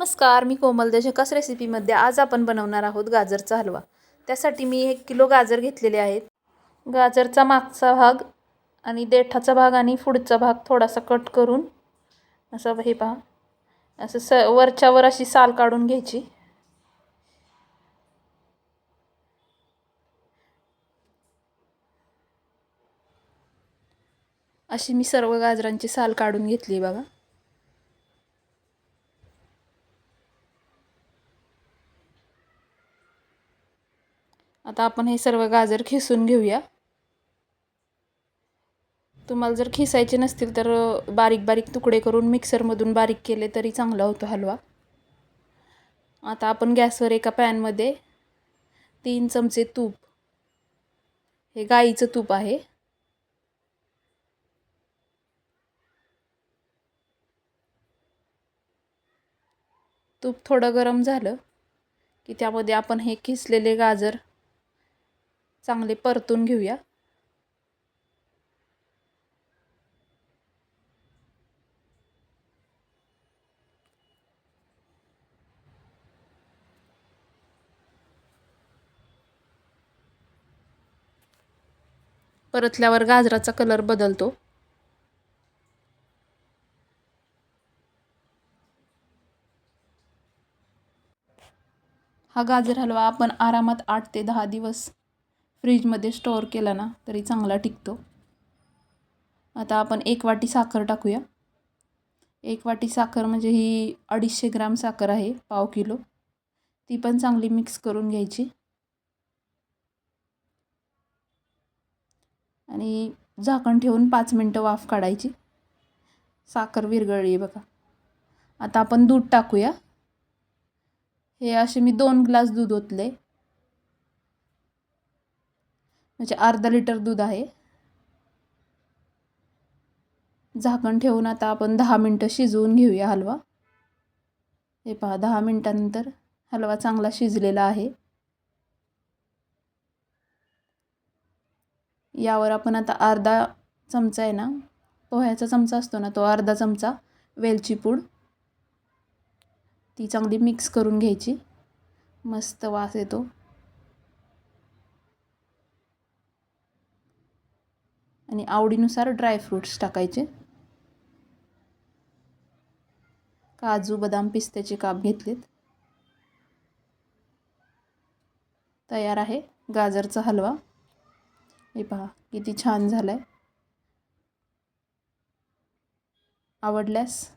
नमस्कार मी कोमल देशकास रेसिपीमध्ये आज आपण बनवणार आहोत गाजरचा हलवा. त्यासाठी मी एक किलो गाजर घेतलेले आहेत. गाजरचा मागचा भाग आणि देठाचा भाग आणि पुढचा भाग थोडासा कट करून असं हे पहा. असं स वरच्यावर अशी साल काढून घ्यायची. अशी मी सर्व गाजरांची साल काढून घेतली बघा. आता आपण हे सर्व गाजर खिसून घेऊया. तुम्हाला जर खिसायचे नसतील तर बारीक बारीक तुकडे करून मिक्सरमधून बारीक केले तरी चांगला होतो हलवा. आता आपण गॅसवर एका पॅनमध्ये तीन चमचे तूप हे गाईचं तूप आहे. तूप थोडं गरम झालं की त्यामध्ये आपण हे किसलेले गाजर चांगले परतून घेऊया. परतल्यावर गाजराचा कलर बदलतो. हा गाजर हलवा आपण आरामात आठ ते दहा दिवस फ्रीजमध्ये स्टोअर केला ना तरी चांगला टिकतो. आता आपण एक वाटी साखर टाकूया. एक वाटी साखर म्हणजे ही अडीचशे ग्राम साखर आहे पाव किलो. ती पण चांगली मिक्स करून घ्यायची. आणि झाकण ठेवून पाच मिनटं वाफ काढायची. साखर विरघळली बघा. आता आपण दूध टाकूया. हे असे मी दोन ग्लास दूध ओतले. म्हणजे अर्धा लिटर दूध आहे. झाकण ठेवून आता आपण दहा मिनटं शिजवून घेऊया हलवा. हे पहा दहा मिनटानंतर हलवा चांगला शिजलेला आहे. यावर आपण आता अर्धा चमचा आहे ना पोह्याचा चमचा असतो ना तो अर्धा चमचा वेलची पूड. ती चांगली मिक्स करून घ्यायची. मस्त वास येतो. आणि आवडीनुसार ड्रायफ्रूट्स टाकायचे. काजू बदाम पिस्त्याचे काप घेतलेत. तयार आहे गाजरचा हलवा. हे पहा किती छान झाला आहे आवडल्यास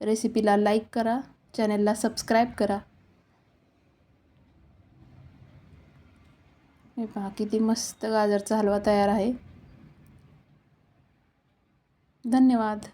रेसिपीला लाईक करा चॅनेलला सबस्क्राईब करा. हे पहा किती मस्त गाजरचा हलवा तयार आहे. धन्यवाद.